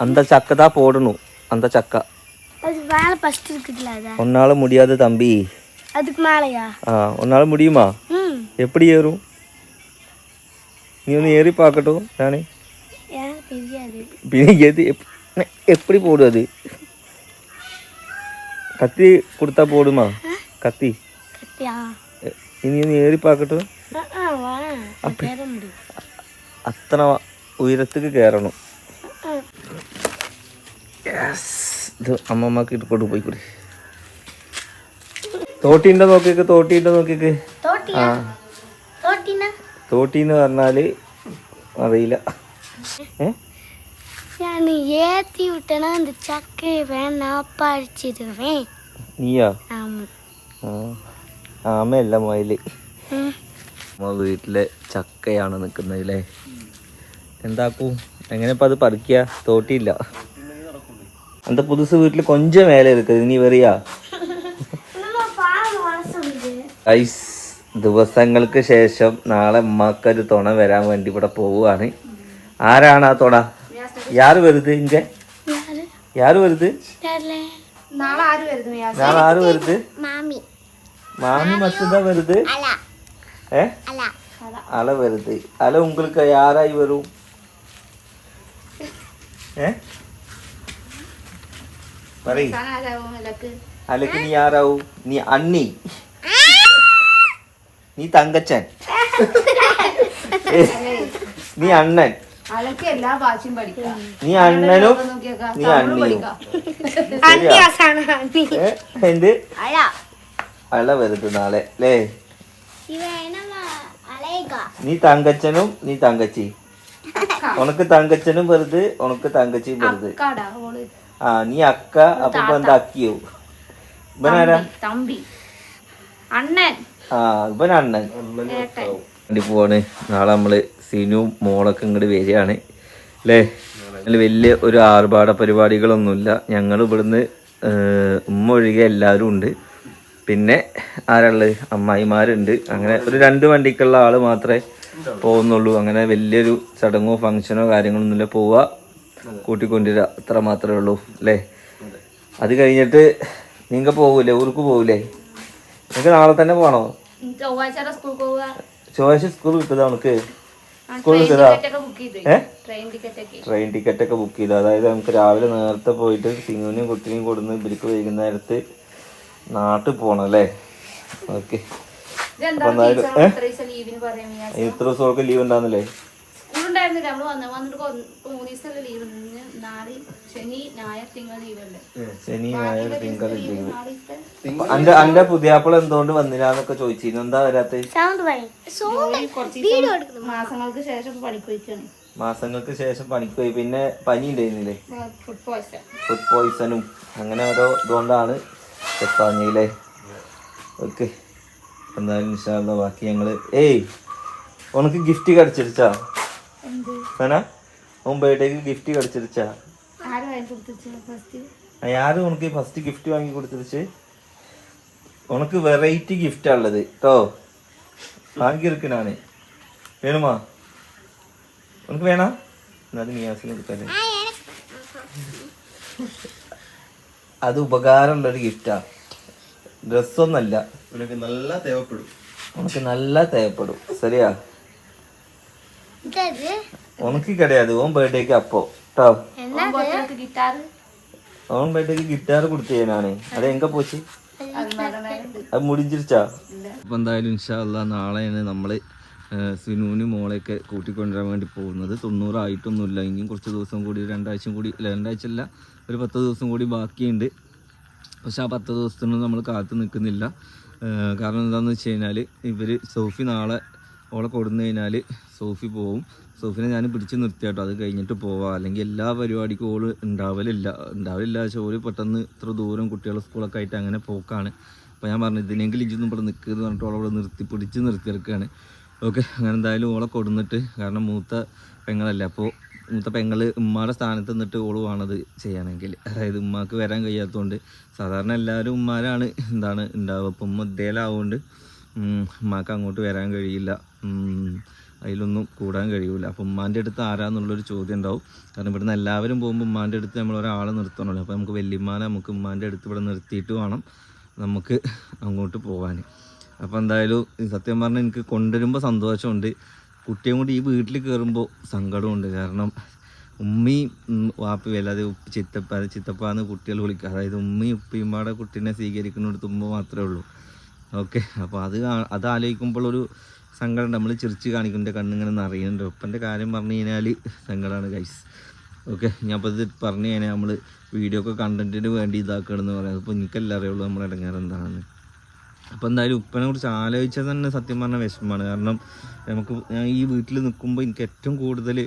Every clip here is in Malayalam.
அந்த சக்கை தான் போடணும் அந்த சக்கை அது மேலே ஃபஸ்ட் இருக்குதுல்ல அதா உன்னால முடியாது தம்பி அதுக்கு மேலேயா ஆ உன்னால முடியுமா ம் எப்படி ஏறும் நீ ஒன்று ஏறி பார்க்கட்டும் நானே எனக்கு தெரியாது പിന്നെ എത് എപ്- എപ്പടി പോടും അത് കത്തി കൊടുത്താ പോടുമാ കത്തി கத்தியா എ- ഇനി ഒന്ന് ഏറി പാക്കട്ടെ ஆ ஆ வா பேர முடியும் അത്ര ഉയരത്തേക്ക് കയറണം ஆ ഇത് അമ്മമ്മക്ക് ഇട്ട് പോയിക്കൂടി തോട്ടിൻ്റെ നോക്കിക്ക് തോട്ടിൻ്റെ നോക്കിക്ക് தோட்டியா தோட்டினா തോട്ടിന്ന് പറഞ്ഞാല് അറിയില്ല ഏ நான் ஏற்றி விட்டேன்னா அந்த சக்கை வேணாம் பறிச்சிடுவேன் നീയാ ஆமாம் ആ ആമയല്ല മയില് ம் നമ്മ വീട്ടിലെ ചക്കയാണ് നിൽക്കുന്നത് അല്ലേ എന്താക്കൂ എങ്ങനെ ഇപ്പം അത് പറിക്കുക തോട്ടിയില്ല அந்த புதுசு வீட்டில் கொஞ்சம் வேலை இருக்குது. நீ வரியா? ഐസ് ദിവസങ്ങൾക്ക് ശേഷം നാളെ ഉമ്മാക്കൊരു തുണ വരാൻ വേണ്ടി ഇവിടെ പോവുകയാണ്. ആരാണ് ആ തുണ? യാറ് വരുത് ഇഞ്ചെ യാറ്. വരുത്? നാളെ ആര് വരുത്? മാമി. മസുദ വരുത്? ഏ? അല വരുത്. അല ഉങ്ങൾക്ക് യാറായി വരും. ഏ? പറയ്. അലക്ക്. നീ ആരാവും? നീ അണ്ണി. നീ തങ്കച്ചൻ. നീ അണ്ണൻ. നീ അണ്ണനും നീ അണ്ണിയും. എന്ത്? അള വരുത് നാളെ അല്ലേ? നീ തങ്കച്ചനും നീ തങ്കച്ചി. ഉണക്ക് തങ്കച്ചനും വെറുതെ ഉണക്ക് തങ്കച്ചിയും വെറുതെ. ആ നീ അക്ക അപ്പൊ എന്താ അക്കിയോ? ഇവനാരാ തമ്പി അണ്ണൻ. ആ ഇവൻ അണ്ണൻ. വേണ്ടി പോവാണ്. നാളെ നമ്മൾ സിനുവും മോളൊക്കെ ഇങ്ങോട്ട് വരികയാണ്. അല്ലേ വലിയ ഒരു ആർഭാട പരിപാടികളൊന്നുമില്ല. ഞങ്ങൾ ഇവിടുന്ന് ഉമ്മ ഒഴികെ എല്ലാവരും ഉണ്ട്. പിന്നെ ആരാൾ അമ്മായിമാരുണ്ട്. അങ്ങനെ ഒരു രണ്ട് വണ്ടിക്കുള്ള ആൾ മാത്രമേ പോകുന്നുള്ളൂ. അങ്ങനെ വലിയൊരു ചടങ്ങോ ഫങ്ഷനോ കാര്യങ്ങളൊന്നുമില്ല. പോവുക കൂട്ടിക്കൊണ്ടിരിക അത്ര മാത്രമേ ഉള്ളൂ അല്ലേ? അത് കഴിഞ്ഞിട്ട് നിങ്ങൾ പോകൂലേ? ഊർക്ക് പോകൂലേ? നിങ്ങൾക്ക് നാളെ തന്നെ പോകണോ? ചൊവ്വാഴ്ച സ്കൂൾ പോവുക. ചൊവ്വാഴ്ച സ്കൂൾ കിട്ടുക നമുക്ക്? സ്കൂൾ ട്രെയിൻ കിട്ടുക ടിക്കറ്റ് ഒക്കെ ബുക്ക് ചെയ്തു. ഏ? ട്രെയിൻ ടിക്കറ്റ് ഒക്കെ. ബുക്ക് ചെയ്തു. അതായത് നമുക്ക് രാവിലെ നേരത്തെ പോയിട്ട് സിംഗുവിനെയും കുട്ടിനെയും കൊടുന്ന് ഇവർക്ക് വൈകുന്നേരത്ത് നാട്ടിൽ പോകണം അല്ലേ? ഓക്കെ? ഇത്ര ദിവസം ലീവ് ഉണ്ടാകുന്നില്ലേ വന്നിട്ട് നമ്മൾ വന്ന വന്നിട്ട് മൂന്ന് ലീവ് നാളെ ശനി ഞായർ തിങ്കൾ ലീവുണ്ട് ശനി ഞായർ തിങ്കൾ ലീവ് അന്റെ അന്റെ പുതിയാപ്പിള എന്തുകൊണ്ട് വന്നില്ലാന്നൊക്കെ ചോദിച്ചിരുന്നു. എന്താ വരാത്ത? മാസങ്ങൾക്ക് ശേഷം പണിക്ക് പോയിക്കാണ് മാസങ്ങൾക്ക് ശേഷം പണിക്ക് പോയി. പിന്നെ പനി ഉണ്ടായിരുന്നില്ലേ? ഫുഡ് ഫുഡ് പോയിസണും അങ്ങനെ ഓരോ ഇതുകൊണ്ടാണ് എത്താഞ്ഞില്ലേ ഓക്കെ. എന്തായാലും നിശാല ബാക്കി ഞങ്ങൾ ഏയ് ഉനക്ക് ഗിഫ്റ്റ് കടിച്ചിടിച്ചാ ഗിഫ്റ്റ് ആരും ഫസ്റ്റ് ഗിഫ്റ്റ് വാങ്ങി കൊടുത്തിരിച്ച്. ഉനക്ക് വെറൈറ്റി ഗിഫ്റ്റ് ഉള്ളത് കേട്ടോ വാങ്ങിയിരിക്കണ നാണ് വേണുമാ? ഉനക്ക് വേണ? എന്നാലും അത് ഉപകാരമുള്ള ഒരു ഗിഫ്റ്റാ ഡ്രസ്സൊന്നല്ല ഉനക്ക് നല്ല തേവപ്പെടും. ഉനക്ക് നല്ല തേവപ്പെടും. ശരിയാ? இது ഉനക്ക് கிடையாது ഉൻ ബർത്ത്ഡേക്ക് അപ്പോ ട്ടോ என்னது ഗിറ്റാർ അവൻ ബർത്ത്ഡേക്ക് ഗിറ്റാർ കൊടുത്തു ഞാനാണ് അത് എങ്ക പോച്ച് അത് മരണമായിട്ട് അത് മുടിഞ്ചിരിച്ചാ അപ്പൊ എന്തായാലും ഇൻഷാല്ല നാളെയാണ് നമ്മൾ സിനുവിന് മോളെയൊക്കെ കൂട്ടിക്കൊണ്ടുവരാൻ വേണ്ടി പോകുന്നത് തൊണ്ണൂറായിട്ടൊന്നുമില്ല ഇനിയും കുറച്ച് ദിവസം കൂടി ഒരു രണ്ടാഴ്ച കൂടി അല്ല രണ്ടാഴ്ച അല്ല ഒരു പത്ത് ദിവസം കൂടി ബാക്കിയുണ്ട് പക്ഷെ ആ പത്ത് ദിവസത്തിനൊന്നും നമ്മൾ കാത്തു നിൽക്കുന്നില്ല ഏഹ് കാരണം എന്താണെന്ന് വെച്ച് കഴിഞ്ഞാൽ ഇവർ സോഫി നാളെ ഓളെ കൊടുന്നു കഴിഞ്ഞാൽ സോഫി പോവും. സോഫിനെ ഞാൻ പിടിച്ച് നിർത്തിയാട്ടോ അത് കഴിഞ്ഞിട്ട് പോവാം. അല്ലെങ്കിൽ എല്ലാ പരിപാടിക്കും ഓൾ ഉണ്ടാവലില്ല ഉണ്ടാവില്ല പക്ഷേ ഓൽ പെട്ടെന്ന് ഇത്ര ദൂരം കുട്ടികളെ സ്കൂളൊക്കെ ആയിട്ട് അങ്ങനെ പോക്കാണ്. അപ്പോൾ ഞാൻ പറഞ്ഞു ഇതിനെങ്കിലും ഇജൊന്നും ഇവിടെ നിൽക്കുന്നത് പറഞ്ഞിട്ട് ഓളെ ഇവിടെ നിർത്തി പിടിച്ച് നിർത്തിയെടുക്കുകയാണ് ഓക്കെ അങ്ങനെ എന്തായാലും ഓളെ കൊടുന്നിട്ട് കാരണം മൂത്ത പെങ്ങളല്ലേ അപ്പോൾ മൂത്ത പെങ്ങൾ ഉമ്മയുടെ സ്ഥാനത്ത് നിന്നിട്ട് ഓൾ വേണത് ചെയ്യണമെങ്കിൽ അതായത് ഉമ്മാക്ക് വരാൻ കഴിയാത്തതുകൊണ്ട് സാധാരണ എല്ലാവരും ഉമ്മാരാണ് എന്താണ് ഉണ്ടാവുക അപ്പം ഉമ്മ ഇദ്ദേഹലാവുകൊണ്ട് ഉമ്മാക്ക് അങ്ങോട്ട് വരാൻ കഴിയില്ല. അതിലൊന്നും കൂടാൻ കഴിയൂല. അപ്പം ഉമ്മാന്റെ അടുത്ത് ആരാന്നുള്ളൊരു ചോദ്യം ഉണ്ടാവും. കാരണം ഇവിടുന്ന് എല്ലാവരും പോകുമ്പോൾ ഉമ്മാന്റെ അടുത്ത് നമ്മൾ ഒരാളെ നിർത്തണമല്ലോ അപ്പോൾ നമുക്ക് വല്യമ്മാനെ നമുക്ക് ഉമ്മാന്റെ അടുത്ത് ഇവിടെ നിർത്തിയിട്ട് വേണം നമുക്ക് അങ്ങോട്ട് പോകാൻ അപ്പോൾ എന്തായാലും സത്യം പറഞ്ഞാൽ എനിക്ക് കൊണ്ടുവരുമ്പോൾ സന്തോഷമുണ്ട്. കുട്ടിയും കൂടി ഈ വീട്ടിൽ കയറുമ്പോൾ സങ്കടമുണ്ട്. കാരണം ഉമ്മയും വാപ്പയും അല്ലാതെ ചിത്തപ്പ ചിത്തപ്പാന്ന് കുട്ടികൾ വിളിക്കുക അതായത് ഉമ്മയും ഉപ്പയും പാടെ കുട്ടീനെ സ്വീകരിക്കുന്നിടത്ത് ഉമ്മ മാത്രമേ ഉള്ളൂ. ഓക്കെ അപ്പോൾ അത് അത് ആലോചിക്കുമ്പോൾ ഒരു സങ്കടം നമ്മൾ ചിരിച്ച് കാണിക്കുന്നുണ്ട് കണ്ണിങ്ങനെ നിറയുന്നുണ്ട്. ഒപ്പന്റെ കാര്യം പറഞ്ഞു കഴിഞ്ഞാൽ സങ്കടമാണ് ഗൈസ് ഓക്കെ ഞാൻ അപ്പോൾ ഇത് പറഞ്ഞു കഴിഞ്ഞാൽ നമ്മൾ വീഡിയോ ഒക്കെ കണ്ടന്റിന് വേണ്ടി ഇതാക്കണമെന്ന് പറയാം. അപ്പോൾ എനിക്കല്ല അറിയുള്ളൂ നമ്മുടെ ഇടങ്ങാറ് എന്താണെന്ന്. അപ്പോൾ എന്തായാലും ഉപ്പനെ കുറിച്ച് ആലോചിച്ചാൽ തന്നെ സത്യം പറഞ്ഞാൽ വിഷമമാണ്. കാരണം നമുക്ക് ഞാൻ ഈ വീട്ടിൽ നിൽക്കുമ്പോൾ എനിക്ക് ഏറ്റവും കൂടുതൽ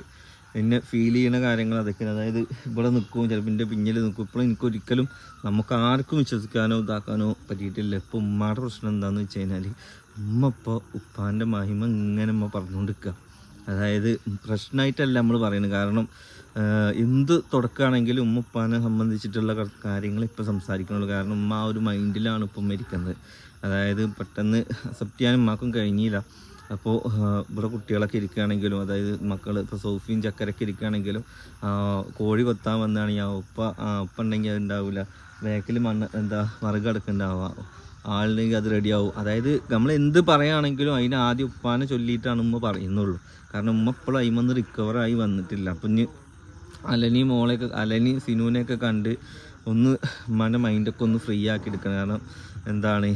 എന്നെ ഫീൽ ചെയ്യുന്ന കാര്യങ്ങൾ അതൊക്കെയാണ്. അതായത് ഇവിടെ നിൽക്കും ചിലപ്പോൾ എന്റെ പിന്നിൽ നിൽക്കും. ഇപ്പോഴും എനിക്കൊരിക്കലും നമുക്ക് ആർക്കും വിശ്വസിക്കാനോ ഇതാക്കാനോ പറ്റിയിട്ടില്ല. ഇപ്പോൾ ഉമ്മയുടെ പ്രശ്നം എന്താണെന്ന് വെച്ച് കഴിഞ്ഞാൽ ഉമ്മ ഇപ്പോൾ ഉപ്പാന്റെ മഹിമ ഇങ്ങനെ ഉമ്മ പറഞ്ഞുകൊണ്ടിരിക്കുക അതായത് പ്രശ്നമായിട്ടല്ല നമ്മൾ പറയുന്നത് കാരണം എന്ത് തുടക്കുകയാണെങ്കിലും ഉമ്മ ഉപ്പാനെ സംബന്ധിച്ചിട്ടുള്ള കാര്യങ്ങൾ ഇപ്പോൾ സംസാരിക്കണുള്ളൂ. കാരണം ഉമ്മ ആ ഒരു മൈൻഡിലാണ് ഇപ്പം മരിക്കുന്നത് അതായത് പെട്ടെന്ന് അക്സെപ്റ്റ് ചെയ്യാൻ ഉമ്മാക്കും കഴിഞ്ഞില്ല. അപ്പോൾ ഇവിടെ കുട്ടികളൊക്കെ ഇരിക്കുകയാണെങ്കിലും അതായത് മക്കൾ ഇപ്പോൾ സോഫിയും ചക്കരൊക്കെ ഇരിക്കുകയാണെങ്കിലും കോഴി കൊത്താൻ വന്നാണ് ഞാൻ ഉപ്പ ഉപ്പ ഉണ്ടെങ്കിൽ അത് ഉണ്ടാവില്ല ബാക്കിൽ മണ്ണ് എന്താ മറുക കിടക്കുന്നുണ്ടാവുക. ആളുണ്ടെങ്കിൽ അത് റെഡിയാവും അതായത് നമ്മൾ എന്ത് പറയുകയാണെങ്കിലും അതിന് ആദ്യം ഉപ്പാനെ ചൊല്ലിയിട്ടാണ് ഉമ്മ പറയുന്നുള്ളൂ. കാരണം ഉമ്മ ഇപ്പോഴും അതിമന്ന് റിക്കവറായി വന്നിട്ടില്ല. അപ്പം ഇനി അലനി മോളെയൊക്കെ അലനി സിനുവിനെയൊക്കെ കണ്ട് ഒന്ന് ഉമ്മാന്റെ മൈൻഡൊക്കെ ഒന്ന് ഫ്രീ ആക്കി എടുക്കണം. കാരണം എന്താണ്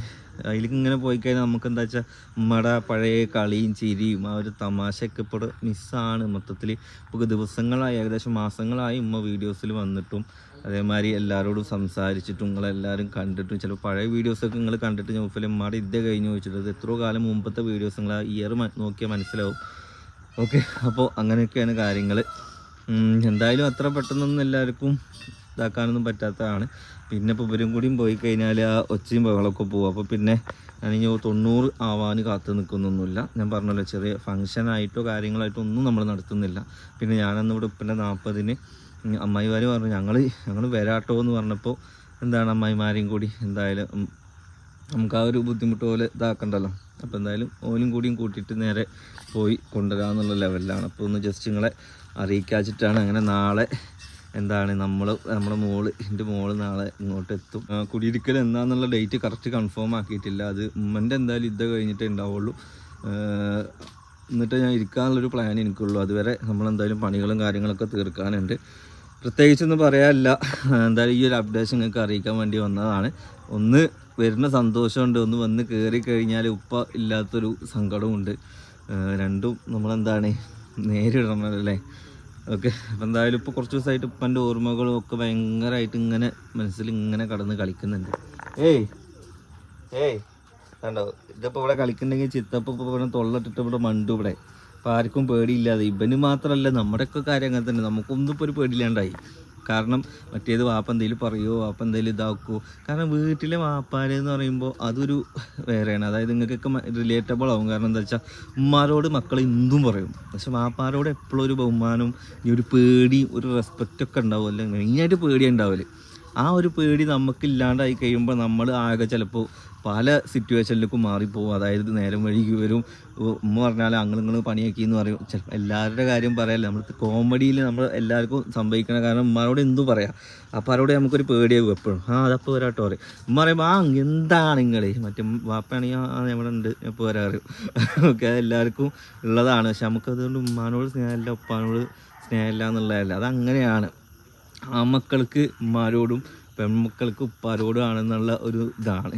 അതിലേക്ക് ഇങ്ങനെ പോയി കഴിഞ്ഞാൽ നമുക്ക് എന്താ വെച്ചാൽ നമ്മുടെ പഴയ കളിയും ചിരിയും ആ ഒരു തമാശയൊക്കെ ഇപ്പോൾ മിസ്സാണ്. മൊത്തത്തിൽ ഇപ്പോൾ ദിവസങ്ങളായി ഏകദേശം മാസങ്ങളായി ഉമ്മ വീഡിയോസിൽ വന്നിട്ടും അതേമാതിരി എല്ലാവരോടും സംസാരിച്ചിട്ടും നിങ്ങളെല്ലാവരും കണ്ടിട്ടും. ചിലപ്പോൾ പഴയ വീഡിയോസൊക്കെ നിങ്ങൾ കണ്ടിട്ട് ഞാൻ ഉമ്മയുടെ ഇതേ കഴിഞ്ഞ് ചോദിച്ചിട്ട് എത്രയോ കാലം മുമ്പത്തെ വീഡിയോസ് നിങ്ങൾ ഇയർ നോക്കിയാൽ മനസ്സിലാവും. ഓക്കെ അപ്പോൾ അങ്ങനെയൊക്കെയാണ് കാര്യങ്ങൾ എന്തായാലും അത്ര പെട്ടെന്നൊന്നും എല്ലാവർക്കും ഇതാക്കാനൊന്നും പറ്റാത്തതാണ്. പിന്നെ ഇപ്പോൾ ഇവരും കൂടിയും പോയി കഴിഞ്ഞാൽ ആ ഒച്ചയും ബഹളമൊക്കെ പോകും അപ്പോൾ പിന്നെ ഞാനിനി തൊണ്ണൂറ് ആവാൻ കാത്തു നിൽക്കുന്നൊന്നുമില്ല ഞാൻ പറഞ്ഞല്ലോ ചെറിയ ഫംഗ്ഷനായിട്ടോ കാര്യങ്ങളായിട്ടോ ഒന്നും നമ്മൾ നടത്തുന്നില്ല. പിന്നെ ഞാനന്ന് ഇവിടെ ഇപ്പം നാൽപ്പതിന് അമ്മായിമാർ പറഞ്ഞു ഞങ്ങൾ ഞങ്ങൾ വരാട്ടോ എന്ന് പറഞ്ഞപ്പോൾ എന്താണ് അമ്മായിമാരെയും കൂടി എന്തായാലും നമുക്ക് ആ ഒരു ബുദ്ധിമുട്ട് പോലെ ഇതാക്കണ്ടല്ലോ. അപ്പോൾ എന്തായാലും ഓലും കൂടിയും കൂട്ടിയിട്ട് നേരെ പോയി കൊണ്ടുവരാമെന്നുള്ള ലെവലിലാണ് അപ്പോൾ ഒന്ന് ജസ്റ്റ് നിങ്ങളെ അറിയിക്കാച്ചിട്ടാണ്. അങ്ങനെ നാളെ എന്താണ് നമ്മൾ നമ്മുടെ മോൾ എന്റെ മോൾ നാളെ ഇങ്ങോട്ട് എത്തും കുടിയിരിക്കൽ എന്താണെന്നുള്ള ഡേറ്റ് കറക്റ്റ് കൺഫേം ആക്കിയിട്ടില്ല. അത് ഉമ്മന്റെ എന്തായാലും ഇത് കഴിഞ്ഞിട്ടേ ഉണ്ടാവുള്ളൂ. എന്നിട്ട് ഞാൻ ഇരിക്കാനുള്ളൊരു പ്ലാൻ എനിക്കുള്ളൂ. അതുവരെ നമ്മളെന്തായാലും പണികളും കാര്യങ്ങളൊക്കെ തീർക്കാനുണ്ട്. പ്രത്യേകിച്ചൊന്നും പറയാനില്ല. എന്തായാലും ഈ ഒരു അപ്ഡേഷൻ നിങ്ങൾക്ക് അറിയിക്കാൻ വേണ്ടി വന്നതാണ്. ഒന്ന് വരുന്ന സന്തോഷമുണ്ട്. ഒന്ന് വന്ന് കയറി കഴിഞ്ഞാൽ ഉപ്പ ഇല്ലാത്തൊരു സങ്കടമുണ്ട്. രണ്ടും നമ്മളെന്താണ് നേരിടണം അല്ലേ ഓക്കെ അപ്പം എന്തായാലും ഇപ്പോൾ കുറച്ച് ദിവസമായിട്ട് ഉപ്പന്റെ ഓർമ്മകളും ഒക്കെ ഭയങ്കരമായിട്ട് ഇങ്ങനെ മനസ്സിൽ ഇങ്ങനെ കടന്ന് കളിക്കുന്നുണ്ട്. ഏയ് ഏയ് കണ്ടോ? ഇതിപ്പോൾ ഇവിടെ കളിക്കുന്നുണ്ടെങ്കിൽ ചിത്തപ്പം ഇപ്പോൾ ഇവിടെ തൊള്ളട്ടിട്ട് ഇവിടെ മണ്ടു ഇവിടെ. അപ്പോൾ ആർക്കും പേടിയില്ലാതെ. ഇവന് മാത്രമല്ല നമ്മുടെയൊക്കെ കാര്യം അങ്ങനെ തന്നെ. നമുക്കൊന്നും ഇപ്പോൾ ഒരു പേടിയില്ലാണ്ടായി. കാരണം മറ്റേത് വാപ്പ എന്തെങ്കിലും പറയുമോ വാപ്പ എന്തെങ്കിലും ഇതാക്കുമോ കാരണം വീട്ടിലെ വാപ്പാരെന്ന് പറയുമ്പോൾ അതൊരു വേറെയാണ്. അതായത് നിങ്ങൾക്കൊക്കെ റിലേറ്റബിൾ ആവും. കാരണം എന്താ വെച്ചാൽ ഉമ്മാരോട് മക്കൾ എന്തും പറയും. പക്ഷെ വാപ്പാരോട് എപ്പോഴും ഒരു ബഹുമാനവും ഈ ഒരു പേടിയും ഒരു റെസ്പെക്റ്റൊക്കെ ഉണ്ടാവുമല്ലോ മെയിനായിട്ട് പേടി ഉണ്ടാവില്ല ആ ഒരു പേടി നമുക്കില്ലാണ്ടായി കഴിയുമ്പോൾ നമ്മൾ ആകെ ചിലപ്പോൾ പല സിറ്റുവേഷനിലേക്കും മാറിപ്പോവും. അതായത് നേരം വഴിക്ക് വരും. ഉമ്മ പറഞ്ഞാൽ അങ്ങളിങ്ങൾ പണിയാക്കി എന്ന് പറയും. ചിലപ്പോൾ എല്ലാവരുടെ കാര്യം പറയല്ല. നമ്മൾ കോമഡിയിൽ നമ്മൾ എല്ലാവർക്കും സംഭവിക്കണം കാരണം ഉമ്മാരോട് എന്തു പറയാം. അപ്പോൾ അവരോട് നമുക്കൊരു പേടിയാകും എപ്പോഴും. ആ അതപ്പോൾ വരാട്ടോ പറയും. ഉമ്മ പറയുമ്പോൾ ആ എന്താണ് നിങ്ങൾ മറ്റേ വാപ്പയാണെങ്കിൽ ആ നമ്മുടെ ഉണ്ട്. എപ്പോൾ വരാറ് ഓക്കെ എല്ലാവർക്കും ഉള്ളതാണ്. പക്ഷെ നമുക്കതുകൊണ്ട് ഉമ്മാനോട് സ്നേഹമില്ല ഉപ്പാനോട് സ്നേഹമില്ല എന്നുള്ളതല്ല. അതങ്ങനെയാണ്. ആമക്കൾക്ക് ഉമ്മാരോടും പെൺമക്കൾക്ക് ഉപ്പാരോടും ആണെന്നുള്ള ഒരു ഇതാണ്.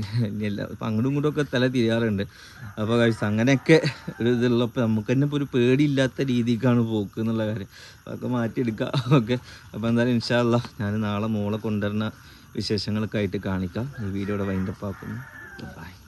എല്ലാം ഇപ്പം അങ്ങോട്ടും ഇങ്ങോട്ടും ഒക്കെ തല തിരിയാറുണ്ട്. അപ്പോൾ കഴിച്ച് അങ്ങനെയൊക്കെ ഒരു ഇതുള്ളപ്പോൾ നമുക്ക് തന്നെ ഇപ്പോൾ ഒരു പേടിയില്ലാത്ത രീതിക്കാണ് പോക്ക് എന്നുള്ള കാര്യം. അതൊക്കെ മാറ്റിയെടുക്കുക ഓക്കെ. അപ്പോൾ എന്തായാലും ഇൻഷാല്ല ഞാൻ നാളെ മോളെ കൊണ്ടുവരുന്ന വിശേഷങ്ങളൊക്കെ ആയിട്ട് കാണിക്കാം. ഈ വീഡിയോയുടെ വൈൻഡപ്പ് ആക്കുന്നു. ബൈ